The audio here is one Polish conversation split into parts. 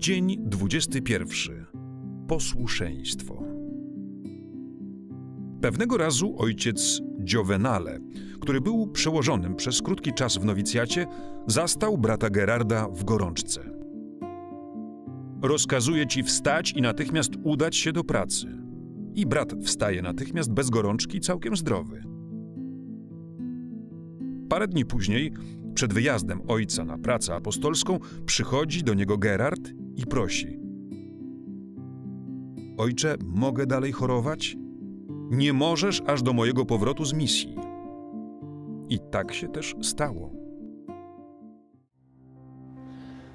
Dzień 21. Posłuszeństwo. Pewnego razu ojciec Giovenale, który był przełożonym przez krótki czas w nowicjacie, zastał brata Gerarda w gorączce. Rozkazuje ci wstać i natychmiast udać się do pracy. I brat wstaje natychmiast bez gorączki, całkiem zdrowy. Parę dni później, przed wyjazdem ojca na pracę apostolską, przychodzi do niego Gerard i prosi: Ojcze, mogę dalej chorować? Nie możesz aż do mojego powrotu z misji. I tak się też stało.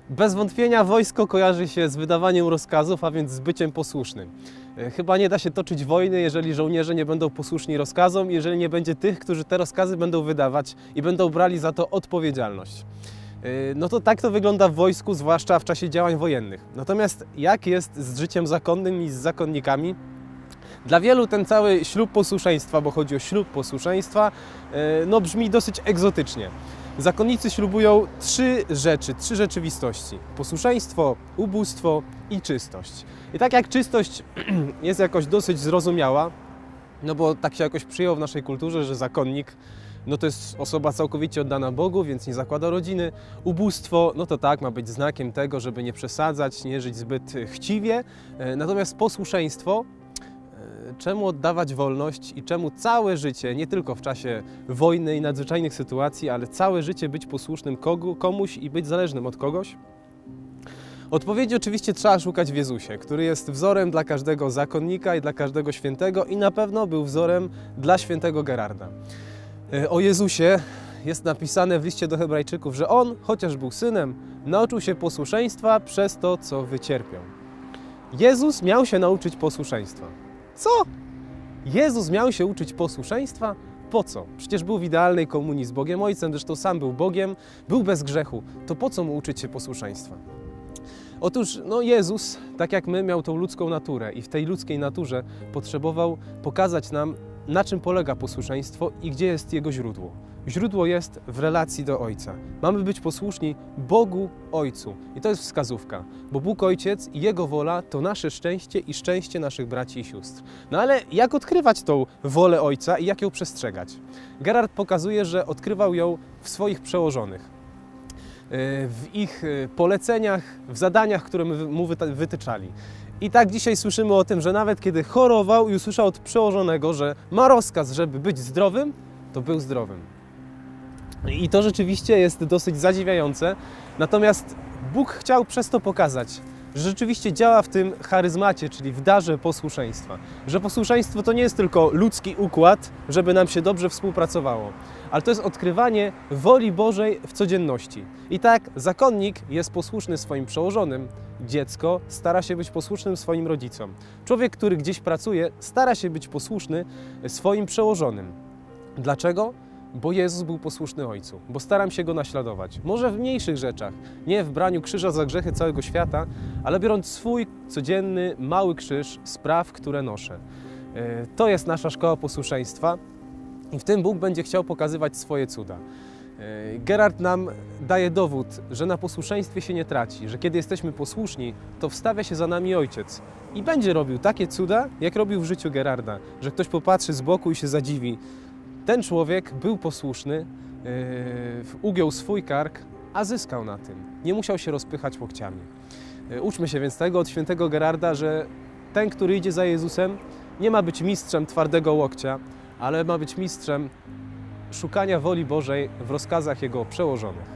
Bez wątpienia wojsko kojarzy się z wydawaniem rozkazów, a więc z byciem posłusznym. E, Chyba nie da się toczyć wojny, jeżeli żołnierze nie będą posłuszni rozkazom, jeżeli nie będzie tych, którzy te rozkazy będą wydawać i będą brali za to odpowiedzialność. E, No to tak to wygląda w wojsku, zwłaszcza w czasie działań wojennych. Natomiast jak jest z życiem zakonnym i z zakonnikami? Dla wielu ten cały ślub posłuszeństwa, bo chodzi o ślub posłuszeństwa, e, no brzmi dosyć egzotycznie. Zakonnicy ślubują trzy rzeczy, trzy rzeczywistości: posłuszeństwo, ubóstwo i czystość. I tak jak czystość jest jakoś dosyć zrozumiała, no bo tak się jakoś przyjęło w naszej kulturze, że zakonnik no to jest osoba całkowicie oddana Bogu, więc nie zakłada rodziny. Ubóstwo, no to tak, ma być znakiem tego, żeby nie przesadzać, nie żyć zbyt chciwie. E, Natomiast posłuszeństwo E, czemu oddawać wolność i czemu całe życie, nie tylko w czasie wojny i nadzwyczajnych sytuacji, ale całe życie być posłusznym kogu, komuś i być zależnym od kogoś? Odpowiedzi oczywiście trzeba szukać w Jezusie, który jest wzorem dla każdego zakonnika i dla każdego świętego i na pewno był wzorem dla świętego Gerarda. E, O Jezusie jest napisane w liście do Hebrajczyków, że on, chociaż był synem, nauczył się posłuszeństwa przez to, co wycierpiał. Jezus miał się nauczyć posłuszeństwa. Co? Jezus miał się uczyć posłuszeństwa? Po co? Przecież był w idealnej komunii z Bogiem Ojcem, zresztą sam był Bogiem, był bez grzechu. To po co mu uczyć się posłuszeństwa? Otóż no Jezus, tak jak my, miał tą ludzką naturę i w tej ludzkiej naturze potrzebował pokazać nam, na czym polega posłuszeństwo i gdzie jest jego źródło. Źródło jest w relacji do Ojca. Mamy być posłuszni Bogu Ojcu. I to jest wskazówka, bo Bóg Ojciec i Jego wola to nasze szczęście i szczęście naszych braci i sióstr. No ale jak odkrywać tą wolę Ojca i jak ją przestrzegać? Gerard pokazuje, że odkrywał ją w swoich przełożonych w ich e, poleceniach, w zadaniach, które mu wytyczali. I tak dzisiaj słyszymy o tym, że nawet kiedy chorował i usłyszał od przełożonego, że ma rozkaz, żeby być zdrowym, to był zdrowym. I to rzeczywiście jest dosyć zadziwiające. Natomiast Bóg chciał przez to pokazać, że rzeczywiście działa w tym charyzmacie, czyli w darze posłuszeństwa. Że posłuszeństwo to nie jest tylko ludzki układ, żeby nam się dobrze współpracowało, ale to jest odkrywanie woli Bożej w codzienności. I tak zakonnik jest posłuszny swoim przełożonym, dziecko stara się być posłusznym swoim rodzicom. Człowiek, który gdzieś pracuje, stara się być posłuszny swoim przełożonym. Dlaczego? Bo Jezus był posłuszny Ojcu, bo staram się Go naśladować. Może w mniejszych rzeczach, nie w braniu krzyża za grzechy całego świata, ale biorąc swój codzienny, mały krzyż spraw, które noszę. E, To jest nasza szkoła posłuszeństwa i w tym Bóg będzie chciał pokazywać swoje cuda. E, Gerard nam daje dowód, że na posłuszeństwie się nie traci, że kiedy jesteśmy posłuszni, to wstawia się za nami Ojciec i będzie robił takie cuda, jak robił w życiu Gerarda, że ktoś popatrzy z boku i się zadziwi. Ten człowiek był posłuszny, yy, ugiął swój kark, a zyskał na tym. Nie musiał się rozpychać łokciami. Yy, Uczmy się więc tego od świętego Gerarda, że ten, który idzie za Jezusem, nie ma być mistrzem twardego łokcia, ale ma być mistrzem szukania woli Bożej w rozkazach Jego przełożonych.